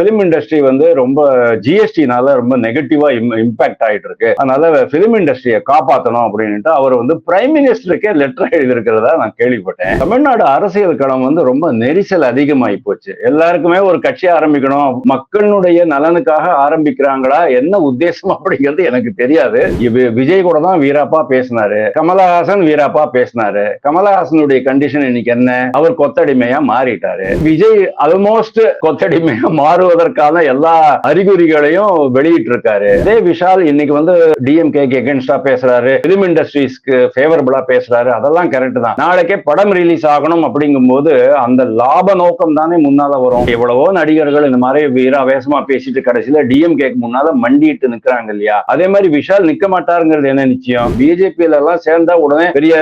Film industry வந்து ரொம்ப ஜிஎஸ்டினால ரொம்ப நெகட்டிவா இம்பாக்ட் ஆயிட்டு இருக்கு அதனால பிலிம் இண்டஸ்ட்ரியை காப்பாற்றணும் அப்படின்ட்டு அவர் வந்து பிரைம் மினிஸ்டருக்கே லெட்டர் எழுதியிருக்கிறதா நான் கேள்விப்பட்டேன். தமிழ்நாடு அரசியல் களம் வந்து ரொம்ப நெரிசல் அதிகமாகி போச்சு. எல்லாருக்குமே ஒரு கட்சி ஆரம்பிக்கணும். மக்களுடைய நலனுக்காக ஆரம்பிக்கிறாங்களா என்ன உத்தேசம் அப்படிங்கிறது எனக்கு தெரியாது. விஜய் கூட தான் வீராப்பா பேசினாரு. கமலஹாசன் வீராப்பா பேசினாரு. கமலஹாசனுடைய கண்டிஷன் இன்னைக்கு என்ன? அவர் கொத்தடிமையா மாறிட்டாரு. விஜய் ஆல்மோஸ்ட் கொத்தடிமையா மாறுவதற்கான எல்லா அறிகுறிகளையும் வெளியிட்டு இருக்காரு இதே விஷால் இன்னைக்கு வந்து டிஎம்கேக்கு எகென்ஸ்டா பேசுறாரு. பிலிம் இண்டஸ்ட்ரீஸ்க்கு ஃபேவரபிளா பேசுறாரு. அதெல்லாம் கரெக்ட் தான். நாளைக்கே படம் ரிலீஸ் ஆகணும் அப்படிங்கும்போது அந்த லாப நோக்கம் தானே முன்னால வரும். எவ்வளவோ நடிகர்கள் இந்த மாதிரி வீராவேசமா பேசிட்டு கடைசியில டிஎம்கேக்கு முன்னால மண்டிட்டு நிக்கிறாங்க இல்லையா? அதே மாதிரி விஷால் நிக்க மாட்டாருங்கிறது என்ன நிச்சயம்? பிஜேபியில எல்லாம் சேர்ந்தா உடனே பெரிய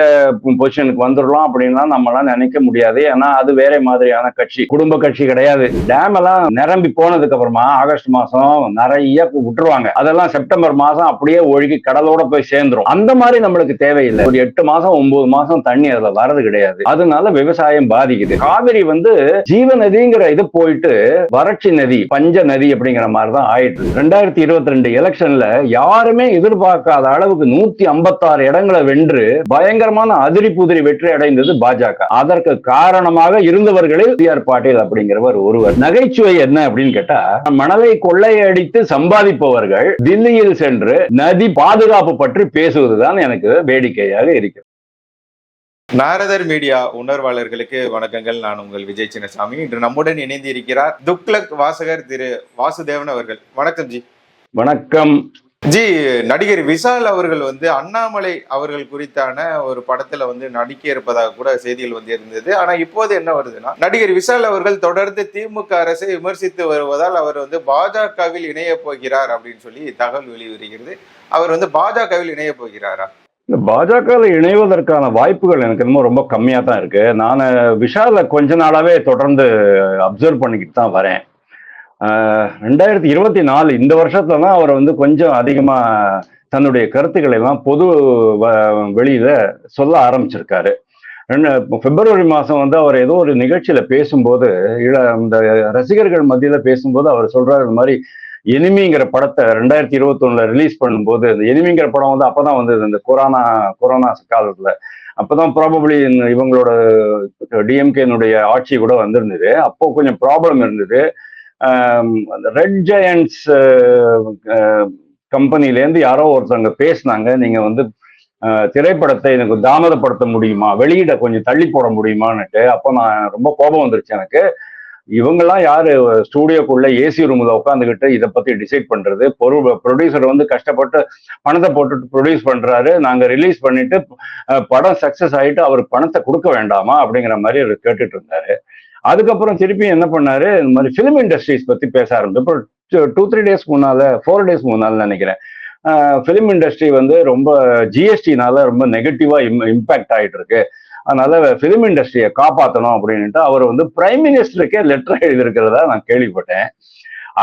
பொசிஷனுக்கு வந்துடலாம் அப்படின்லாம் நம்மளாம் நினைக்க முடியாது. ஏன்னா அது வேற மாதிரியான கட்சி. குடும்ப கட்சி கிடையாது. டேம் எல்லாம் நிரம்பி போனதுக்கு அப்புறமா ஆகஸ்ட் மாசம் நிறைய விட்டுருவாங்க. அதெல்லாம் செப்டம்பர் மாசம் அப்படியே ஒழுகி கடலோட போய் சேர்ந்துரும். அந்த மாதிரி நம்மளுக்கு தேவையில்லை. ஒரு எட்டு மாசம் ஒன்பது மாசம் தண்ணி அதுல வர்றது கிடையாது. அதனால விவசாயம் பாதிக்குது. காவிரி வந்து ஜீவ நதிங்கிற இது போயிட்டு வறட்சி நதி பஞ்ச நதி அப்படிங்கிற மாதிரி தான் ஆயிட்டு. ரெண்டாயிரத்தி இருபத்தி ரெண்டு எலெக்ஷன்ல யாருமே எதிர்பார்க்காத அளவுக்கு நூத்தி ஐம்பத்தாறு இடங்களை வென்று பயங்கரமான அதிரி புதிரி வெற்றி அடைந்தது பாஜக. அதற்கு காரணமாக இருந்தவர்களில் சி ஆர் பாட்டீல் அப்படிங்கிறவர் ஒருவர். நகைச்சுவை என்ன அப்படின்னு கேட்டா மணலை கொள்ளையடித்து சம்பாதிப்பவர்கள் தில்லியில் சென்று நதி பாதுகாப்பு பற்றி பேசுவதுதான் எனக்கு வேடிக்கையாக இருக்கிறது. நாரதர் மீடியா உணர்வாளர்களுக்கு வணக்கங்கள். நான் உங்கள் விஜய் சின்னசாமி. இன்று நம்முடன் இணைந்து இருக்கிறார் துக்ளக் வாசகர் திரு வாசுதேவன் அவர்கள். வணக்கம் ஜி. வணக்கம். ஜி நடிகர் விஷால் அவர்கள் வந்து அண்ணாமலை அவர்கள் குறித்தான ஒரு படத்துல வந்து நடிக்க இருப்பதாக கூட செய்திகள் வந்து இருந்தது. ஆனா இப்போது என்ன வருதுன்னா நடிகர் விஷால் அவர்கள் தொடர்ந்து திமுக அரசை விமர்சித்து வருவதால் அவர் வந்து பாஜகவில் இணைய போகிறார் அப்படின்னு சொல்லி தகவல் வெளிவருகிறது. அவர் வந்து பாஜகவில் இணைய போகிறாரா? இந்த பாஜகவில் இணைவதற்கான வாய்ப்புகள் எனக்கு என்னமோ ரொம்ப கம்மியா தான் இருக்கு. நான் விஷால கொஞ்ச நாளாவே தொடர்ந்து அப்சர்வ் பண்ணிக்கிட்டு தான் வரேன். ரெண்டாயிரத்தி இருபத்தி நாலு இந்த வருஷத்துல தான் அவர் வந்து கொஞ்சம் அதிகமா தன்னுடைய கருத்துக்களை எல்லாம் பொது வ- வெளியில சொல்ல ஆரம்பிச்சிருக்காரு. பிப்ரவரி மாசம் வந்து அவர் ஏதோ ஒரு நிகழ்ச்சியில பேசும்போது இள இந்த ரசிகர்கள் மத்தியில பேசும்போது அவர் சொல்றாரு இந்த மாதிரி எனிமிங்கிற படத்தை ரெண்டாயிரத்தி இருபத்தி ஒண்ணுல ரிலீஸ் பண்ணும்போது இந்த எனிமிங்கிற படம் வந்து அப்பதான் வந்தது இந்த கொரோனா கொரோனா காலத்துல. அப்பதான் ப்ராபபிளி இவங்களோட டிஎம்கேனுடைய ஆட்சி கூட வந்திருந்தது. அப்போ கொஞ்சம் ப்ராப்ளம் இருந்தது. ரெட் ஜெயண்ட்ஸ் கம்பெனிலேருந்து யாரோ ஒருத்தவங்க பேசுனாங்க. நீங்க வந்து திரைப்படத்தை எனக்கு தாமதப்படுத்த முடியுமா? வெளியிட கொஞ்சம் தள்ளி போட முடியுமான்னுட்டு அப்போ நான் ரொம்ப கோபம் வந்துருச்சு எனக்கு. இவங்கெல்லாம் யாரு? ஸ்டூடியோக்குள்ள ஏசி ரூம்ல உட்காந்துக்கிட்டு இதை பத்தி டிசைட் பண்றது. பொரு ப்ரொடியூசர் வந்து கஷ்டப்பட்டு பணத்தை போட்டுட்டு ப்ரொடியூஸ் பண்றாரு. நாங்க ரிலீஸ் பண்ணிட்டு படம் சக்சஸ் ஆயிட்டு அவருக்கு பணத்தை கொடுக்க வேண்டாமா? அப்படிங்கிற மாதிரி அவர் கேட்டுட்டு இருந்தாரு. அதுக்கப்புறம் திருப்பி என்ன பண்ணாரு? இந்த மாதிரி ஃபிலிம் இண்டஸ்ட்ரீஸ் பத்தி பேச ஆரம்பிச்சு. இப்போ டூ த்ரீ டேஸ் முன்னால ஃபோர் டேஸ் முன்னால நினைக்கிறேன். ஃபிலிம் இண்டஸ்ட்ரி வந்து ரொம்ப ஜிஎஸ்டினால ரொம்ப நெகட்டிவா இம்பாக்ட் ஆயிட்டு இருக்கு அதனால ஃபிலிம் இண்டஸ்ட்ரியை காப்பாற்றணும் அப்படின்ட்டு அவர் வந்து பிரைம் மினிஸ்டருக்கே லெட்டர் எழுதியிருக்கிறதா நான் கேள்விப்பட்டேன்.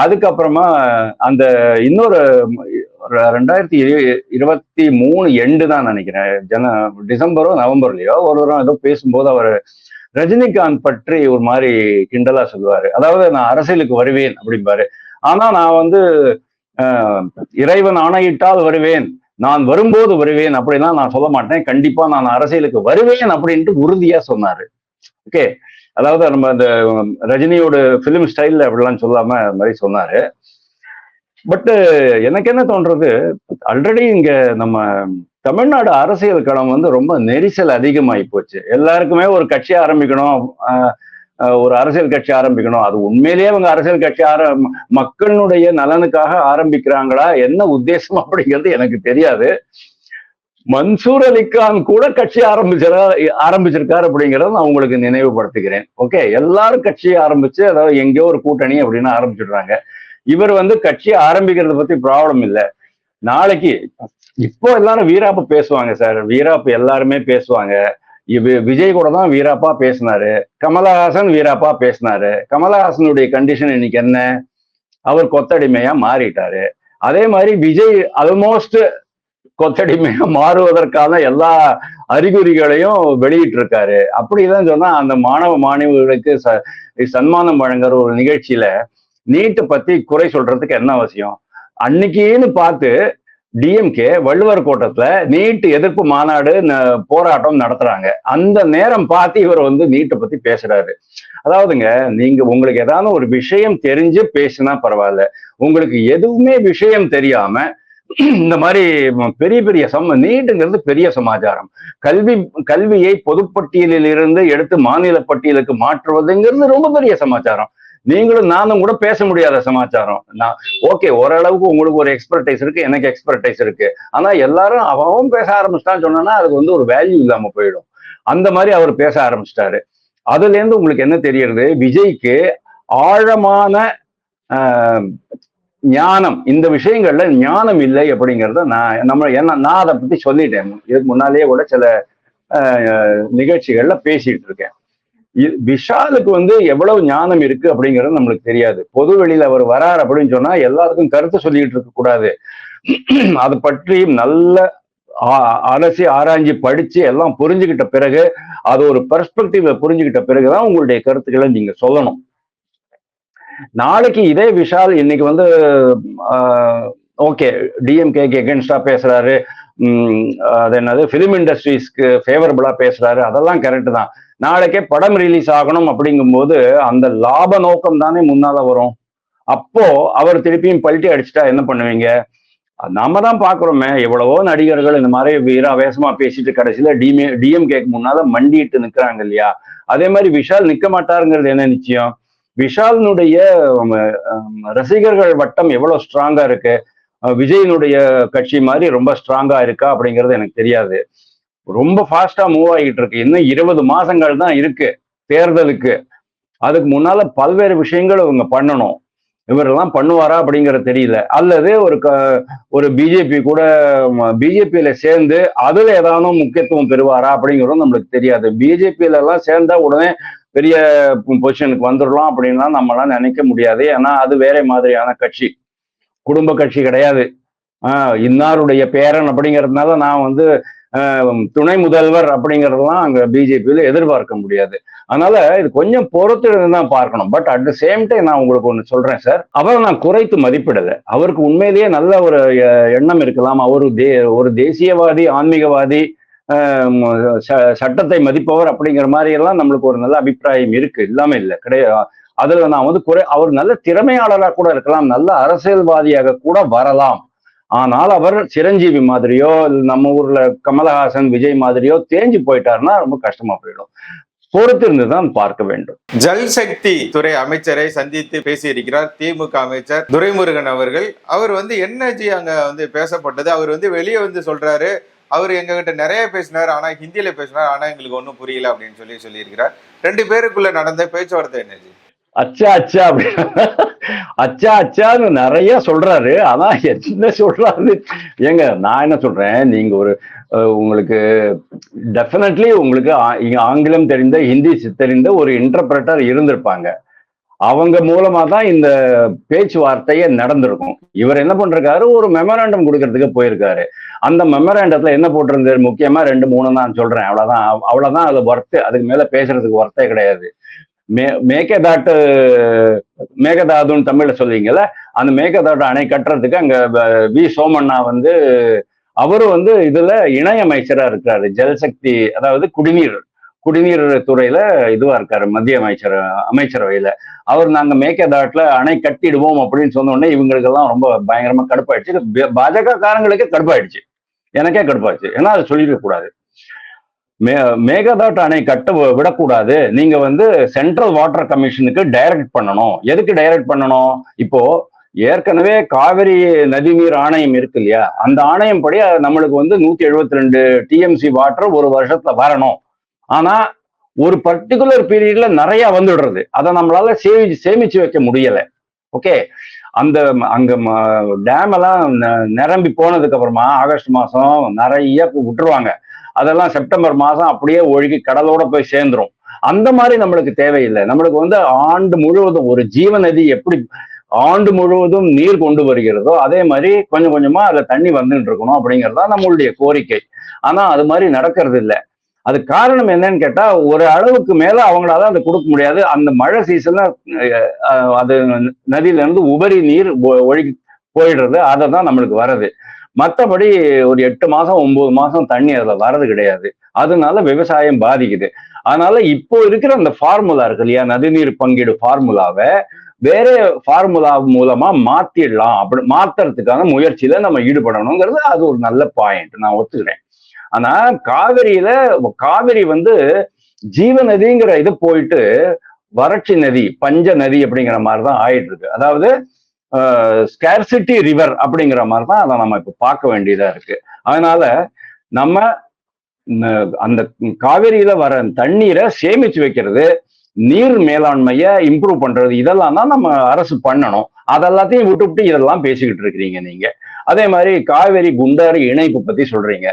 அதுக்கப்புறமா அந்த இன்னொரு ரெண்டாயிரத்தி இருபத்தி மூணு எண்டு தான் நினைக்கிறேன். ஜன டிசம்பரோ நவம்பர்லயோ ஒரு தரம் ஏதோ பேசும்போது அவர் ரஜினிகாந்த் பற்றி ஒரு மாதிரி கிண்டலா சொல்லுவாரு. அதாவது நான் அரசியலுக்கு வருவேன் அப்படிம்பாரு. ஆனா நான் வந்து ஆஹ், இறைவன் ஆணையிட்டால் வருவேன் நான் வரும்போது வருவேன் அப்படிலாம் நான் சொல்ல மாட்டேன். கண்டிப்பா நான் அரசியலுக்கு வருவேன் அப்படின்ட்டு உறுதியா சொன்னாரு. ஓகே? அதாவது நம்ம அந்த ரஜினியோட பிலிம் ஸ்டைல்ல அப்படிலாம் சொல்லாம அது மாதிரி சொன்னாரு. பட் எனக்கு என்ன தோன்றது ஆல்ரெடி இங்க நம்ம தமிழ்நாடு அரசியல் களம் வந்து ரொம்ப நெரிசல் அதிகமாகி போச்சு. எல்லாருக்குமே ஒரு கட்சி ஆரம்பிக்கணும். ஒரு அரசியல் கட்சி ஆரம்பிக்கணும். அது உண்மையிலேயே அவங்க அரசியல் கட்சி ஆர மக்களுடைய நலனுக்காக ஆரம்பிக்கிறாங்களா? என்ன உத்தேசம் அப்படிங்கிறது எனக்கு தெரியாது. மன்சூர் அலிகான் கூட கட்சி ஆரம்பிச்சிரா ஆரம்பிச்சிருக்காரு அப்படிங்கிறத நான் உங்களுக்கு நினைவுபடுத்துகிறேன். ஓகே? எல்லாரும் கட்சியை ஆரம்பிச்சு அதாவது எங்கேயோ ஒரு கூட்டணி அப்படின்னு ஆரம்பிச்சிடுறாங்க. இவர் வந்து கட்சியை ஆரம்பிக்கிறத பத்தி ப்ராப்ளம் இல்லை. நாளைக்கு இப்போ எல்லாரும் வீராப்ப பேசுவாங்க சார். வீராப்பு எல்லாருமே பேசுவாங்க. விஜய் கூட தான் வீராப்பா பேசினாரு. கமலஹாசன் வீராப்பா பேசினாரு. கமலஹாசனுடைய கண்டிஷன் இன்னைக்கு என்ன? அவர் கொத்தடிமையா மாறிட்டாரு. அதே மாதிரி விஜய் ஆல்மோஸ்ட் கொத்தடிமையா மாறுவதற்கான எல்லா அறிகுறிகளையும் வெளியிட்டு இருக்காரு அப்படிதான் சொன்னா அந்த மாணவ மாணவிகளுக்கு ச சன்மானம் வழங்குற ஒரு நிகழ்ச்சியில நீட்டை பத்தி குறை சொல்றதுக்கு என்ன அவசியம்? அன்னைக்குன்னு பார்த்து டிஎம்கே வள்ளுவர் கோட்டத்துல நீட் எதிர்ப்பு மாநாடு போராட்டம் நடத்துறாங்க. அந்த நேரம் பார்த்து இவர் வந்து நீட்டை பத்தி பேசுறாரு. அதாவதுங்க நீங்க உங்களுக்கு ஏதாவது ஒரு விஷயம் தெரிஞ்சு பேசினா பரவாயில்ல. உங்களுக்கு எதுவுமே விஷயம் தெரியாம இந்த மாதிரி பெரிய பெரிய சம நீட்டுங்கிறது பெரிய சமாச்சாரம். கல்வி கல்வியை பொதுப்பட்டியலில் இருந்து எடுத்து மாநில பட்டியலுக்கு மாற்றுவதுங்கிறது ரொம்ப பெரிய சமாச்சாரம். நீங்களும் நானும் கூட பேச முடியாத சமாச்சாரம். நான் ஓகே ஓரளவுக்கு உங்களுக்கு ஒரு எக்ஸ்பர்டைஸ் இருக்கு எனக்கு எக்ஸ்பர்டைஸ் இருக்கு. ஆனா எல்லாரும் அவன் பேச ஆரம்பிச்சிட்டான்னு சொன்னா அதுக்கு வந்து ஒரு வேல்யூ இல்லாம போயிடும். அந்த மாதிரி அவர் பேச ஆரம்பிச்சிட்டாரு. அதுல இருந்து உங்களுக்கு என்ன தெரியறது விஜய்க்கு ஆழமான ஞானம் இந்த விஷயங்கள்ல ஞானம் இல்லை அப்படிங்கிறத நான் நம்ம என்ன நான் அதை பத்தி சொல்லிட்டேன். இதுக்கு முன்னாலேயே கூட சில நிகழ்ச்சிகள்ல பேசிட்டு இருக்கேன். விஷாலுக்கு வந்து எவ்வளவு ஞானம் இருக்கு அப்படிங்கிறது நம்மளுக்கு தெரியாது. பொது வெளியில அவர் வரார் அப்படின்னு சொன்னா எல்லாருக்கும் கருத்து சொல்லிட்டு இருக்க கூடாது. அதை பற்றி நல்ல அலசி ஆராய்ஞ்சு படிச்சு எல்லாம் புரிஞ்சுக்கிட்ட பிறகு அது ஒரு பெர்ஸ்பெக்டிவ புரிஞ்சுக்கிட்ட பிறகுதான் உங்களுடைய கருத்துக்களை நீங்க சொல்லணும். நாளைக்கு இதே விஷால் இன்னைக்கு வந்து ஓகே டிஎம்கேக்கு எகென்ஸ்டா பேசுறாரு. உம், அது என்னது பிலிம் இண்டஸ்ட்ரீஸ்க்கு ஃபேவரபிளா பேசுறாரு. அதெல்லாம் கரெக்ட் தான். நாளைக்கே படம் ரிலீஸ் ஆகணும் அப்படிங்கும்போது அந்த லாப நோக்கம் தானே முன்னால வரும். அப்போ அவர் திருப்பியும் பல்ட்டி அடிச்சுட்டா என்ன பண்ணுவீங்க? நாம தான் பாக்குறோமே எவ்வளவோ நடிகர்கள் இந்த மாதிரி வீராவேசமா பேசிட்டு கடைசியில டிஎம் டிஎம்கேக்கு முன்னால மண்டிட்டு நிக்கிறாங்க இல்லையா? அதே மாதிரி விஷால் நிக்க மாட்டாருங்கிறது என்ன நிச்சயம்? விஷாலினுடைய ரசிகர்கள் வட்டம் எவ்வளவு ஸ்ட்ராங்கா இருக்கு? அஹ் விஜயினுடைய கட்சி மாதிரி ரொம்ப ஸ்ட்ராங்கா இருக்கா அப்படிங்கிறது எனக்கு தெரியாது. ரொம்ப ஃபாஸ்டா மூவ் ஆகிட்டு இருக்கு. இன்னும் இருபது மாசங்கள் தான் இருக்கு தேர்தலுக்கு. அதுக்கு முன்னால பல்வேறு விஷயங்கள் இவங்க பண்ணணும். இவரெல்லாம் பண்ணுவாரா அப்படிங்கிறது தெரியல. அல்லது ஒரு க ஒரு பிஜேபி கூட பிஜேபியில சேர்ந்து அதுல ஏதாவது முக்கியத்துவம் பெறுவாரா அப்படிங்கிறதும் நம்மளுக்கு தெரியாது. பிஜேபியில எல்லாம் சேர்ந்தா உடனே பெரிய பொசிஷனுக்கு வந்துடலாம் அப்படின்லாம் நம்மளாம் நினைக்க முடியாது. ஏன்னா அது வேற மாதிரியான கட்சி. குடும்ப கட்சி கிடையாது. ஆஹ் இன்னாருடைய பேரன் அப்படிங்கிறதுனால நான் வந்து துணை முதல்வர் அப்படிங்கிறதெல்லாம் அங்க பிஜேபியில எதிர்பார்க்க முடியாது. அதனால இது கொஞ்சம் பொறுத்து தான் பார்க்கணும். But at the same time நான் உங்களுக்கு ஒன்று சொல்றேன் சார் அவரை நான் குறைத்து மதிப்பிடல. அவருக்கு உண்மையிலேயே நல்ல ஒரு எண்ணம் இருக்கலாம். அவர் தே ஒரு தேசியவாதி ஆன்மீகவாதி ச- சட்டத்தை மதிப்பவர் அப்படிங்கிற மாதிரி எல்லாம் நம்மளுக்கு ஒரு நல்ல அபிப்பிராயம் இருக்கு. இல்லாம இல்லை. கிடையாது அதுல நான் வந்து குறை அவர் நல்ல திறமையாளராக கூட இருக்கலாம். நல்ல அரசியல்வாதியாக கூட வரலாம். ஆனால் அவர் சிரஞ்சீவி மாதிரியோ நம்ம ஊர்ல கமலஹாசன் விஜய் மாதிரியோ தேஞ்சு போயிட்டாருன்னா ரொம்ப கஷ்டமா போயிடும். பொறுத்திருந்து தான் பார்க்க வேண்டும். ஜல்சக்தி துறை அமைச்சரை சந்தித்து பேசியிருக்கிறார் திமுக அமைச்சர் துரைமுருகன் அவர்கள். அவர் வந்து என்னஜி அங்க வந்து பேசப்பட்டது. அவர் வந்து வெளியே வந்து சொல்றாரு. அவர் எங்ககிட்ட நிறைய பேசினார். ஆனா ஹிந்தியில பேசினார். ஆனா எங்களுக்கு ஒன்றும் புரியல அப்படின்னு சொல்லி சொல்லியிருக்கிறார். ரெண்டு பேருக்குள்ள நடந்த பேச்சுவார்த்தை என்னஜி அச்சா அச்சா அப்படி. அச்சா அச்சான்னு நிறைய சொல்றாரு. ஆனா என்ன சொல்றாரு ஏங்க நான் என்ன சொல்றேன்? நீங்க ஒரு உங்களுக்கு டெஃபினெட்லி உங்களுக்கு ஆ- இங்க ஆங்கிலம் தெரிந்த ஹிந்தி தெரிந்த ஒரு இன்டர்பிரட்டர் இருந்திருப்பாங்க. அவங்க மூலமா தான் இந்த பேச்சுவார்த்தையே நடந்திருக்கும். இவர் என்ன பண்றாரு ஒரு மெமராண்டம் கொடுக்கறதுக்கு போயிருக்காரு. அந்த மெமராண்டத்துல என்ன போட்டிருந்தாரு? முக்கியமா ரெண்டு மூணு நான் சொல்றேன். அவ்வளவுதான். அவ்வளவுதான் அது ஒர்த்து அதுக்கு மேல பேசுறதுக்கு ஒர்த்தே கிடையாது. மே மேகதாட்டு மேகதாதுன்னு தமிழ்ல சொல்லுவீங்கல்ல அந்த மேகதாட்டு அணை கட்டுறதுக்கு அங்க வி சோமண்ணா வந்து அவரு வந்து இதுல இணையமைச்சரா இருக்கிறாரு ஜல்சக்தி அதாவது குடிநீர் குடிநீர் துறையில இதுவா இருக்காரு மத்திய அமைச்சர் அமைச்சரவையில அவர் நாங்க மேகதாட்டுல அணை கட்டிடுவோம் அப்படின்னு சொன்ன உடனே இவங்களுக்கெல்லாம் ரொம்ப பயங்கரமா கடுப்பாயிடுச்சு. பாஜக காரங்களுக்கே கடுப்பாயிடுச்சு. எனக்கே கடுப்பாயிடுச்சு. ஏன்னா அது சொல்லிடக்கூடாது மே மேகதாட்டு அணை கட்ட விடக்கூடாது. நீங்க வந்து சென்ட்ரல் வாட்டர் கமிஷனுக்கு டைரக்ட் பண்ணணும். எதுக்கு டைரக்ட் பண்ணணும்? இப்போ ஏற்கனவே காவிரி நதிநீர் ஆணையம் இருக்கு இல்லையா? அந்த ஆணையம் படி அது நம்மளுக்கு வந்து நூத்தி எழுபத்தி ரெண்டு டிஎம்சி வாட்டர் ஒரு வருஷத்துல வரணும். ஆனா ஒரு பர்டிகுலர் பீரியட்ல நிறைய வந்துடுறது. அதை நம்மளால சேமி சேமிச்சு வைக்க முடியல. ஓகே? அந்த ம- அங்க டேம் எல்லாம் நிரம்பி போனதுக்கு அப்புறமா ஆகஸ்ட் மாசம் நிறைய விட்டுருவாங்க. அதெல்லாம் செப்டம்பர் மாதம் அப்படியே ஒழுகி கடலோட போய் சேர்ந்துரும். அந்த மாதிரி நம்மளுக்கு தேவையில்லை. நம்மளுக்கு வந்து ஆண்டு முழுவதும் ஒரு ஜீவநதி எப்படி ஆண்டு முழுவதும் நீர் கொண்டு வருகிறதோ அதே மாதிரி கொஞ்சம் கொஞ்சமா அதுல தண்ணி வந்துட்டு இருக்கணும் அப்படிங்கிறதா நம்மளுடைய கோரிக்கை. ஆனா அது மாதிரி நடக்கிறது இல்லை. அது காரணம் என்னன்னு கேட்டா ஒரு அளவுக்கு மேல அவங்களால அதை கொடுக்க முடியாது. அந்த மழை சீசன்ல அது நதியில இருந்து உபரி நீர் ஒ- ஒழுகி போயிடுறது அதை தான் நம்மளுக்கு வருது மற்றபடி ஒரு எட்டு மாசம் ஒன்பது மாசம் தண்ணி அதுல வர்றது கிடையாது. அதனால விவசாயம் பாதிக்குது. அதனால இப்போ இருக்கிற அந்த ஃபார்முலா இருக்கு இல்லையா நதிநீர் பங்கீடு ஃபார்முலாவை வேற ஃபார்முலா மூலமா மாத்திடலாம். அப்படி மாத்துறதுக்கான முயற்சியில நம்ம ஈடுபடணுங்கிறது அது ஒரு நல்ல பாயிண்ட் நான் ஒத்துக்கிறேன். ஆனா காவிரியில காவிரி வந்து ஜீவ நதிங்கிற இது போயிட்டு வறட்சி நதி பஞ்ச நதி அப்படிங்கிற மாதிரிதான் ஆயிட்டு இருக்கு அதாவது ஸ்கேர்சிட்டி ரிவர் அப்படிங்கிற மாதிரி தான் அதை நம்ம இப்போ பார்க்க வேண்டியதா இருக்கு. அதனால நம்ம அந்த காவிரியில வர தண்ணீரை சேமிச்சு வைக்கிறது நீர் மேலாண்மையை இம்ப்ரூவ் பண்றது இதெல்லாம் தான் நம்ம அரசு பண்ணணும். அதெல்லாத்தையும் விட்டுவிட்டு இதெல்லாம் பேசிக்கிட்டு இருக்கிறீங்க நீங்க. அதே மாதிரி காவிரி குண்டாறு இணைப்பு பத்தி சொல்றீங்க.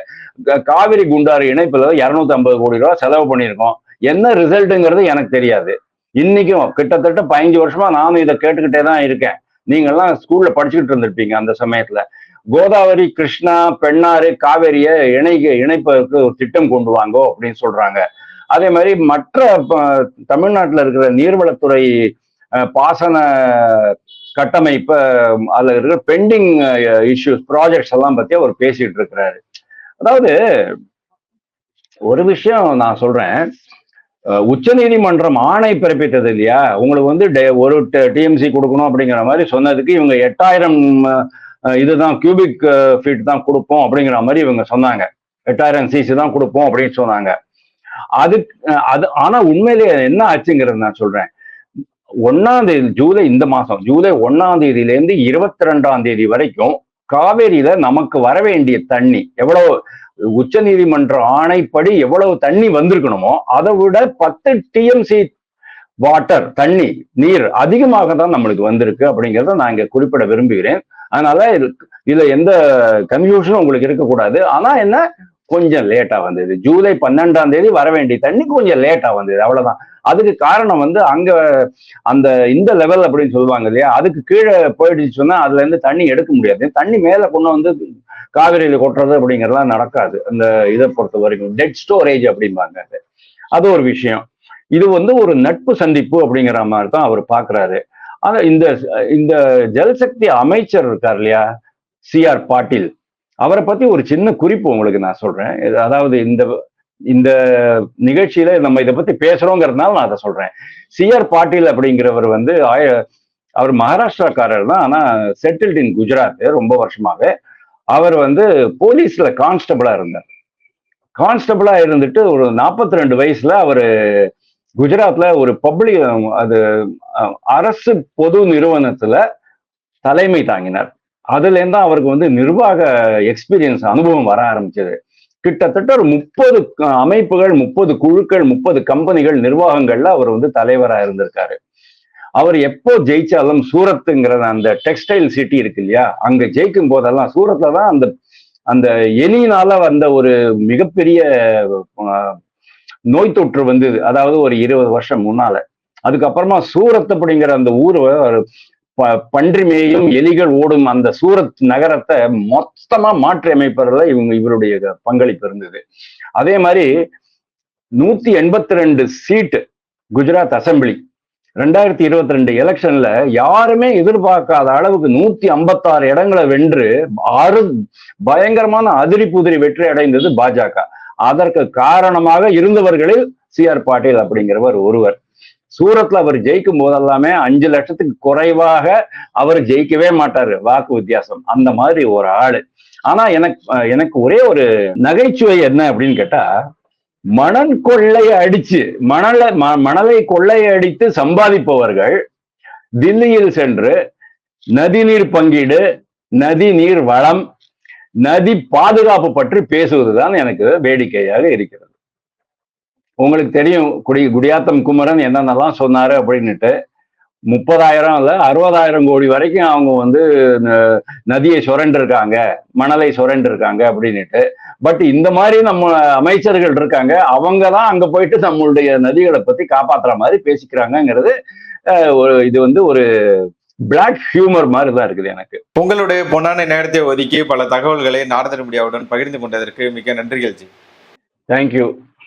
காவிரி குண்டாறு இணைப்புல இருநூத்தி ஐம்பது கோடி ரூபாய் செலவு பண்ணியிருக்கோம். என்ன ரிசல்ட்டுங்கிறது எனக்கு தெரியாது. இன்னைக்கும் கிட்டத்தட்ட பதினஞ்சு வருஷமா நானும் இதை கேட்டுக்கிட்டே தான் இருக்கேன். நீங்கள்லாம் ஸ்கூல்ல படிச்சுக்கிட்டு இருந்திருப்பீங்க அந்த சமயத்துல. கோதாவரி கிருஷ்ணா பெண்ணாறு காவேரியை இணை இணைப்பதற்கு ஒரு திட்டம் கொண்டு வாங்கோ அப்படின்னு சொல்றாங்க. அதே மாதிரி மற்ற தமிழ்நாட்டில் தமிழ்நாட்டுல இருக்கிற நீர்வளத்துறை அஹ், பாசன கட்டமைப்பு அதுல இருக்கிற பெண்டிங் இஷ்யூஸ் ப்ராஜெக்ட்ஸ் எல்லாம் பத்தி அவர் பேசிட்டு இருக்கிறாரு. அதாவது ஒரு விஷயம் நான் சொல்றேன். உச்சநீதிமன்றம் ஆணை பிறப்பித்தது இல்லையா? உங்களுக்கு வந்து டே- ஒரு டிஎம்சி கொடுக்கணும் அப்படிங்கிற மாதிரி சொன்னதுக்கு இவங்க எட்டாயிரம் இதுதான் கியூபிக் ஃபீட் தான் கொடுப்போம் அப்படிங்கிற மாதிரி இவங்க சொன்னாங்க. எட்டாயிரம் சிசி தான் கொடுப்போம் அப்படின்னு சொன்னாங்க. அது அஹ், அது ஆனா உண்மையிலேயே என்ன ஆச்சுங்கிறது நான் சொல்றேன். ஒன்னாம் தேதி ஜூலை இந்த மாசம் ஜூலை ஒன்னாம் தேதியிலேருந்து இருபத்தி ரெண்டாம் தேதி வரைக்கும் காவேரியில நமக்கு வர வேண்டிய தண்ணி எவ்வளவு உச்ச நீதிமன்ற ஆணைப்படி எவ்வளவு தண்ணி வந்திருக்கணுமோ அதை விட பத்து டிஎம்சி வாட்டர் தண்ணி நீர் அதிகமாக தான் நம்மளுக்கு வந்திருக்கு அப்படிங்கிறத நான் இங்க குறிப்பிட விரும்புகிறேன். அதனால இது- இதுல எந்த கன்ஃபியூஷனும் உங்களுக்கு இருக்கக்கூடாது. ஆனா என்ன? கொஞ்சம் லேட்டா வந்தது. ஜூலை பன்னெண்டாம் தேதி வர வேண்டிய தண்ணி கொஞ்சம் லேட்டா வந்தது. அவ்வளவுதான். அதுக்கு காரணம் வந்து அங்க அந்த இந்த லெவல் அப்படின்னு சொல்லுவாங்க இல்லையா? அதுக்கு கீழே போயிடுச்சு சொன்னா அதுல இருந்து தண்ணி எடுக்க முடியாது. தண்ணி மேல கொண்டு வந்து காவிரியில் கொட்டுறது அப்படிங்கிறதெல்லாம் நடக்காது. அந்த இதை பொறுத்த வரைக்கும் டெட் ஸ்டோரேஜ் அப்படிம்பாங்க அது. அது ஒரு விஷயம். இது வந்து ஒரு நட்பு சந்திப்பு அப்படிங்கிற மாதிரி தான் அவர் பாக்குறாரு. ஆனால் இந்த இந்த ஜல்சக்தி அமைச்சர் இருக்கார் இல்லையா? C R Patil. அவரை பத்தி ஒரு சின்ன குறிப்பு உங்களுக்கு நான் சொல்றேன். அதாவது இந்த இந்த நிகழ்ச்சியில நம்ம இதை பத்தி பேசுறோங்கிறதுனால நான் அதை சொல்றேன். சி ஆர் பாட்டீல் அப்படிங்கிறவர் வந்து ஆய- அவர் மகாராஷ்டிராக்காரர் தான். ஆனா செட்டில்ட் இன் குஜராத் ரொம்ப வருஷமாவே. அவர் வந்து போலீஸ்ல கான்ஸ்டபிளா இருந்தார். கான்ஸ்டபிளா இருந்துட்டு ஒரு 42 ரெண்டு வயசுல அவரு குஜராத்ல ஒரு பப்ளிக் அது அரசு பொது நிறுவனத்துல தலைமை தாங்கினார். அதுல தான் அவருக்கு வந்து நிர்வாக எக்ஸ்பீரியன்ஸ் அனுபவம் வர ஆரம்பிச்சது. கிட்டத்தட்ட ஒரு முப்பது அமைப்புகள் முப்பது குழுக்கள் முப்பது கம்பெனிகள் நிர்வாகங்கள்ல அவர் வந்து தலைவராக இருந்திருக்காரு. அவர் எப்போ ஜெயிச்சாலும் சூரத்துங்கிற அந்த டெக்ஸ்டைல் சிட்டி இருக்கு இல்லையா அங்க ஜெயிக்கும் போதெல்லாம் சூரத்துல தான் அந்த அந்த எலியினால வந்த ஒரு மிகப்பெரிய நோய் தொற்று வந்தது. அதாவது ஒரு இருபது வருஷம் முன்னால. அதுக்கப்புறமா சூரத் அப்படிங்கிற அந்த ஊர் ப- பன்றி மேயும் எலிகள் ஓடும் அந்த சூரத் நகரத்தை மொத்தமா மாற்றி அமைப்பதுல இவங்க இவருடைய பங்களிப்பு இருந்தது. அதே மாதிரி நூத்தி எண்பத்தி ரெண்டு சீட்டு குஜராத் அசெம்பிளி. ரெண்டாயிரத்தி இருபத்தி ரெண்டு எலெக்ஷன்ல யாருமே எதிர்பார்க்காத அளவுக்கு நூத்தி ஐம்பத்தாறு இடங்களை வென்று அரு பயங்கரமான அதிரி புதிரி வெற்றி அடைந்தது பாஜக. அதற்கு காரணமாக இருந்தவர்களில் சி ஆர் பாட்டீல் அப்படிங்கிறவர் ஒருவர். சூரத்ல அவர் ஜெயிக்கும் போதெல்லாமே அஞ்சு லட்சத்துக்கு குறைவாக அவர் ஜெயிக்கவே மாட்டாரு. வாக்கு வித்தியாசம். அந்த மாதிரி ஒரு ஆளு. ஆனா எனக்கு எனக்கு ஒரே ஒரு நகைச்சுவை என்ன அப்படின்னு கேட்டா மணல் கொள்ளையை அடிச்சு மணலை ம- மணலை கொள்ளை அடித்து சம்பாதிப்பவர்கள் தில்லியில் சென்று நதிநீர் பங்கீடு நதி நீர் வளம் நதி பாதுகாப்பு பற்றி பேசுவதுதான் எனக்கு வேடிக்கையாக இருக்கிறது. உங்களுக்கு தெரியும் குடி குடியாத்தம் குமரன் என்னென்னலாம் சொன்னாரு அப்படின்னுட்டு முப்பதாயிரம் இல்ல அறுபதாயிரம் கோடி வரைக்கும் அவங்க வந்து ந- நதியை சுரண்டிருக்காங்க மணலை சுரண்டிருக்காங்க அப்படின்னுட்டு பட் இந்த மாதிரி நம்ம அமைச்சர்கள் இருக்காங்க அவங்க தான் அங்க போயிட்டு நம்மளுடைய நதிகளை பத்தி காப்பாத்துற மாதிரி பேசிக்கிறாங்கங்கிறது அஹ், ஒரு இது வந்து ஒரு பிளாக் ஹியூமர் மாதிரி தான் இருக்குது எனக்கு. உங்களுடைய பொன்னான நேரத்தை ஒதுக்கி பல தகவல்களை நாரதன் மீடியாவுடன் பகிர்ந்து கொண்டதற்கு மிக்க நன்றிகள் ஜி. தேங்க்யூ